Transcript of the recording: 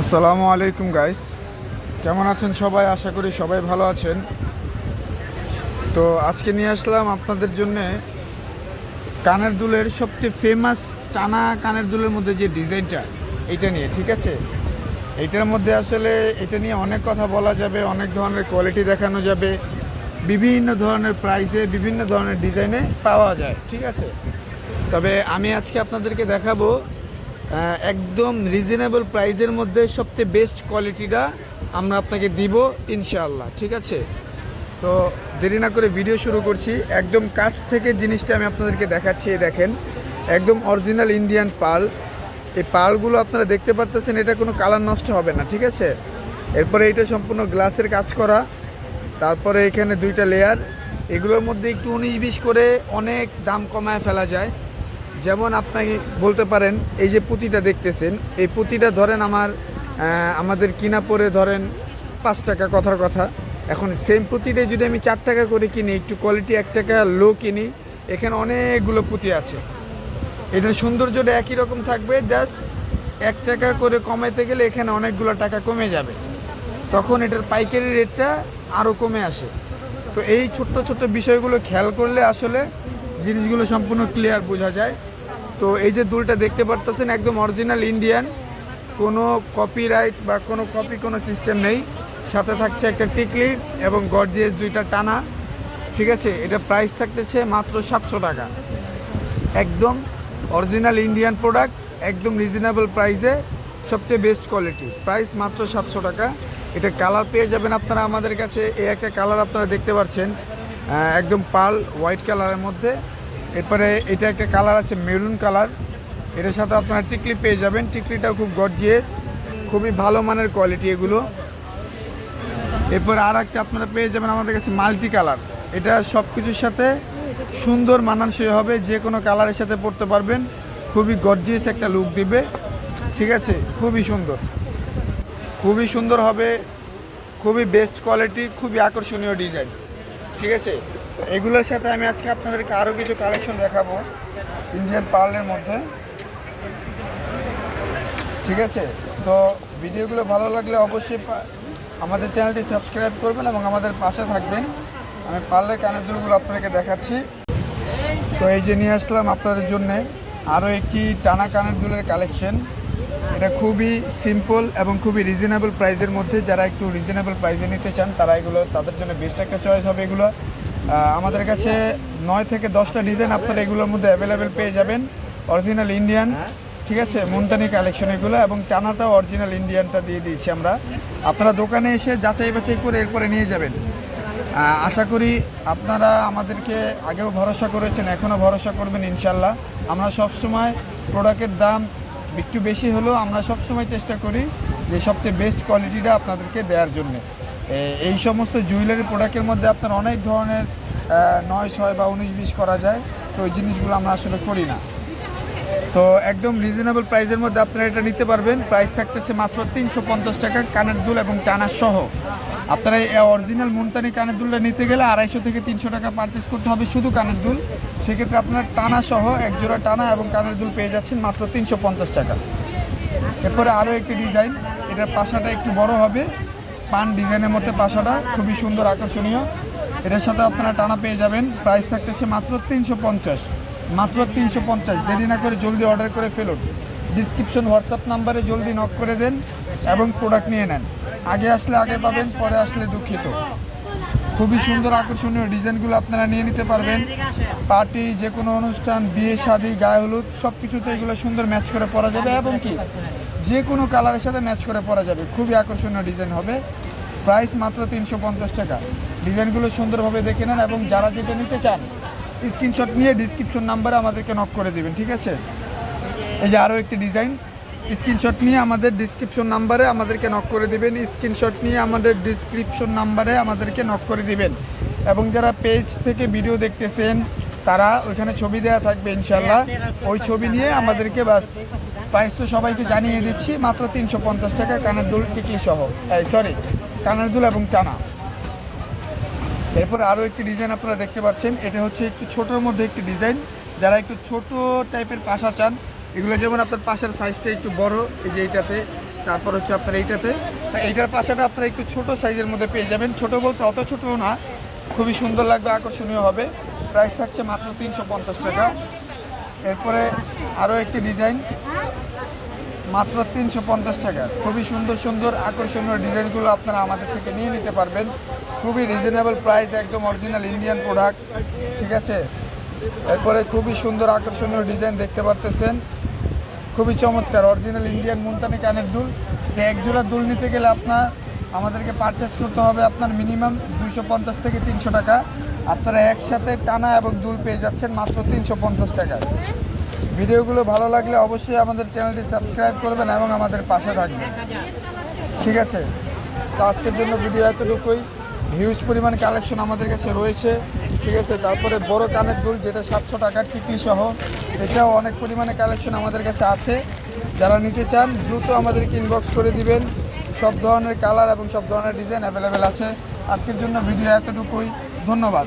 আসসালামু আলাইকুম গাইস কেমন আছেন সবাই? আশা করি সবাই ভালো আছেন। তো আজকে নিয়ে আসলাম আপনাদের জন্য কানের দুলের সবচেয়ে ফেমাস টানা কানের দুলের মধ্যে যে ডিজাইনটা, এটা নিয়ে, ঠিক আছে? এইটার মধ্যে আসলে এটা নিয়ে অনেক কথা বলা যাবে, অনেক ধরনের কোয়ালিটি দেখানো যাবে, বিভিন্ন ধরনের প্রাইসে বিভিন্ন ধরনের ডিজাইনে পাওয়া যায়, ঠিক আছে? তবে আমি আজকে আপনাদেরকে দেখাবো একদম রিজনেবল প্রাইসের মধ্যে সবচেয়ে বেস্ট কোয়ালিটিটা আমরা আপনাকে দিব ইনশাআল্লাহ, ঠিক আছে? তো দেরি না করে ভিডিও শুরু করছি। একদম কাছ থেকে জিনিসটা আমি আপনাদেরকে দেখাচ্ছি দেখেন। একদম অরিজিনাল ইন্ডিয়ান পাল। এই পালগুলো আপনারা দেখতে পারতেছেন, এটা কোনো কালার নষ্ট হবে না, ঠিক আছে? এরপরে এটা সম্পূর্ণ গ্লাসের কাজ করা। তারপরে এখানে দুইটা লেয়ার এগুলোর মধ্যে একটু উনিশ বিশ করে অনেক দাম কমায় ফেলা যায়। যেমন আপনাকে বলতে পারেন, এই যে পুঁতিটা দেখতেছেন, এই পুঁতিটা ধরেন আমার আমাদের কিনা পরে ধরেন পাঁচ টাকা কথার কথা। এখন সেম পুঁতিটাই যদি আমি চার টাকা করে কিনি, একটু কোয়ালিটি এক টাকা লো কিনি, এখানে অনেকগুলো পুঁতি আছে। এটার সৌন্দর্যটা একই রকম থাকবে জাস্ট এক টাকা করে কমাইতে গেলে এখানে অনেকগুলো টাকা কমে যাবে। তখন এটার পাইকারি রেটটা আরও কমে আসে। তো এই ছোট্ট ছোট্ট বিষয়গুলো খেয়াল করলে আসলে জিনিসগুলো সম্পূর্ণ ক্লিয়ার বোঝা যায়। তো এই যে দুলটা দেখতে পারতেছেন, একদম অরিজিনাল ইন্ডিয়ান কোনো কপিরাইট বা কোনো কপি কোনো সিস্টেম নেই। সাথে থাকছে একটা টিকলি এবং গর্জিয়াস দুইটা টানা। ঠিক আছে, এটা প্রাইস থাকতেছে মাত্র সাতশো টাকা। একদম অরিজিনাল ইন্ডিয়ান প্রোডাক্ট একদম রিজনেবল প্রাইসে সবচেয়ে বেস্ট কোয়ালিটি প্রাইস মাত্র সাতশো টাকা। এটা কালার পেয়ে যাবেন আপনারা আমাদের কাছে। এই একটা কালার আপনারা দেখতে পাচ্ছেন। একদম পাল হোয়াইট কালারের মধ্যে। এরপরে এটা একটা কালার আছে মেরুন কালার এটার সাথে আপনারা টিকলি পেয়ে যাবেন। টিকলিটাও খুব গর্জিয়াস খুবই ভালো মানের কোয়ালিটি এগুলো। এরপর আর একটা আপনারা পেয়ে যাবেন আমাদের কাছে মাল্টি কালার এটা সব কিছুর সাথে সুন্দর মানানসই হবে, যে কোনো কালারের সাথে পরতে পারবেন। খুবই গর্জিয়াস একটা লুক দিবে। ঠিক আছে? খুবই সুন্দর। খুবই সুন্দর হবে, খুবই বেস্ট কোয়ালিটি খুবই আকর্ষণীয় ডিজাইন ঠিক আছে? এগুলোর সাথে আমি আজকে আপনাদেরকে আরও কিছু কালেকশন দেখাবো ইন্ডিয়ান পার্লের মধ্যে। ঠিক আছে? তো ভিডিওগুলো ভালো লাগলে অবশ্যই আমাদের চ্যানেলটি সাবস্ক্রাইব করবেন এবং আমাদের পাশে থাকবেন। আমি পারলে কানের দুলগুলো আপনাকে দেখাচ্ছি। তো এই যে নিয়ে আসলাম আপনাদের জন্যে আরও একটি টানা কানের দুলের কালেকশন এটা খুবই সিম্পল এবং খুবই রিজনেবল প্রাইসের মধ্যে যারা একটু রিজনেবল প্রাইসে নিতে চান তারা এগুলো তাদের জন্য বেস্ট একটা চয়েস হবে এগুলো। আমাদের কাছে নয় থেকে দশটা ডিজাইন আপনারা এগুলোর মধ্যে অ্যাভেলেবেল পেয়ে যাবেন। অরিজিনাল ইন্ডিয়ান ঠিক আছে? মুনতানি কালেকশন এগুলো এবং টানাটাও অরিজিনাল ইন্ডিয়ানটা দিয়ে দিয়েছি আমরা। আপনারা দোকানে এসে যাচাই বাছাই করে এরপরে নিয়ে যাবেন। আশা করি আপনারা আমাদেরকে আগেও ভরসা করেছেন এখনও ভরসা করবেন ইনশাল্লাহ। আমরা সবসময় প্রোডাক্টের দাম একটু বেশি হলেও আমরা সবসময় চেষ্টা করি যে সবচেয়ে বেস্ট কোয়ালিটিটা আপনাদেরকে দেওয়ার জন্যে। এই সমস্ত জুয়েলারি প্রোডাক্টের মধ্যে আপনার অনেক ধরনের নয় ছয় বা উনিশ বিশ করা যায়, তো ওই জিনিসগুলো আমরা আসলে করি না। তো একদম রিজনেবল প্রাইসের মধ্যে আপনারা এটা নিতে পারবেন। প্রাইস থাকতেছে মাত্র তিনশো পঞ্চাশ টাকা কানের দুল এবং টানা সহ। আপনারা এই অরিজিনাল মুনতানি কানের দুলটা নিতে গেলে আড়াইশো থেকে তিনশো টাকা পারচেস করতে হবে শুধু কানের দুল। সেক্ষেত্রে আপনার টানা সহ এক জোড়া টানা এবং কানের দুল পেয়ে যাচ্ছেন মাত্র তিনশো পঞ্চাশ টাকা। এরপরে আরও একটি ডিজাইন এটার পাশাটা একটু বড় হবে। পান ডিজাইনের মধ্যে পাশাটা খুবই সুন্দর, আকর্ষণীয়। এটার সাথে আপনারা টানা পেয়ে যাবেন। প্রাইস থাকতেছে মাত্র তিনশো পঞ্চাশ। মাত্র তিনশো পঞ্চাশ। দেরি না করে জলদি অর্ডার করে ফেলুন। ডিসক্রিপশন হোয়াটসঅ্যাপ নাম্বারে জলদি নক করে দেন এবং প্রোডাক্ট নিয়ে নেন। আগে আসলে আগে পাবেন, পরে আসলে দুঃখিত। খুবই সুন্দর আকর্ষণীয় ডিজাইনগুলো আপনারা নিয়ে নিতে পারবেন। পার্টি যে কোনো অনুষ্ঠান, বিয়ে, শাদী, গায়ে হলুদ সব কিছুতে এগুলো সুন্দর ম্যাচ করে পরা যাবে এবং কি? যে কোনো কালারের সাথে ম্যাচ করে পরা যাবে। খুবই আকর্ষণীয় ডিজাইন হবে। প্রাইস মাত্র তিনশো পঞ্চাশ টাকা। ডিজাইনগুলো সুন্দরভাবে দেখে নেন এবং যারা যেটা নিতে চান, স্ক্রিনশট নিয়ে ডিসক্রিপশন নাম্বারে আমাদেরকে নক করে দেবেন, ঠিক আছে? এই যে আরও একটি ডিজাইন। স্ক্রিনশট নিয়ে আমাদের ডিসক্রিপশন নাম্বারে আমাদেরকে নক করে দিবেন। স্ক্রিনশট নিয়ে আমাদের ডিসক্রিপশন নাম্বারে আমাদেরকে নক করে দিবেন। এবং যারা পেজ থেকে ভিডিও দেখতেছেন, তারা ওইখানে ছবি দেওয়া থাকবে ইনশাল্লাহ ওই ছবি নিয়ে আমাদেরকে বাস প্রাইস তো সবাইকে জানিয়ে দিচ্ছি, মাত্র তিনশো পঞ্চাশ টাকা কানের দুল টিকলি সহ। এই সরি কানের দুল এবং টানা এরপর আরও একটি ডিজাইন আপনারা দেখতে পাচ্ছেন। এটা হচ্ছে একটু ছোটোর মধ্যে একটি ডিজাইন যারা একটু ছোট টাইপের পাশা চান এগুলো যেমন আপনার পাশের সাইজটা একটু বড়, এই যে এইটাতে, তারপর হচ্ছে আপনার এইটাতে। এইটার পাশাটা আপনারা একটু ছোট সাইজের মধ্যে পেয়ে যাবেন। ছোট বলতে অত ছোটও না, খুবই সুন্দর লাগবে, আকর্ষণীয় হবে। প্রাইস থাকছে মাত্র তিনশো পঞ্চাশ টাকা। এরপরে আরও একটি ডিজাইন মাত্র তিনশো পঞ্চাশ টাকা। খুবই সুন্দর সুন্দর, আকর্ষণীয় ডিজাইনগুলো আপনারা আমাদের থেকে নিয়ে নিতে পারবেন। খুবই রিজনেবল প্রাইস একদম অরিজিনাল ইন্ডিয়ান প্রোডাক্ট ঠিক আছে? এরপরে খুবই সুন্দর, আকর্ষণীয় ডিজাইন দেখতে পারতেছেন। খুবই চমৎকার। অরিজিনাল ইন্ডিয়ান মুলতানি কানের দুল। তো এক জোড়া দুল নিতে গেলে আপনার, আমাদেরকে পারচেস করতে হবে আপনার মিনিমাম দুইশো পঞ্চাশ থেকে তিনশো টাকা। আপনারা একসাথে টানা এবং দুল পেয়ে যাচ্ছেন মাত্র তিনশো পঞ্চাশ টাকা ভিডিওগুলো ভালো লাগলে অবশ্যই আমাদের চ্যানেলটি সাবস্ক্রাইব করবেন এবং আমাদের পাশে থাকবেন। ঠিক আছে? তো আজকের জন্য ভিডিও এতটুকুই। হিউজ পরিমাণ কালেকশন আমাদের কাছে রয়েছে। ঠিক আছে, তারপরে বড় কানের দুল যেটা সাতশো টাকার টিকলি সহ, এটাও অনেক পরিমাণে কালেকশন আমাদের কাছে আছে। যারা নিতে চান, দ্রুত আমাদেরকে ইনবক্স করে দিবেন। সব ধরনের কালার এবং সব ধরনের ডিজাইন অ্যাভেলেবেল আছে। আজকের জন্য ভিডিও এতটুকুই। ধন্যবাদ।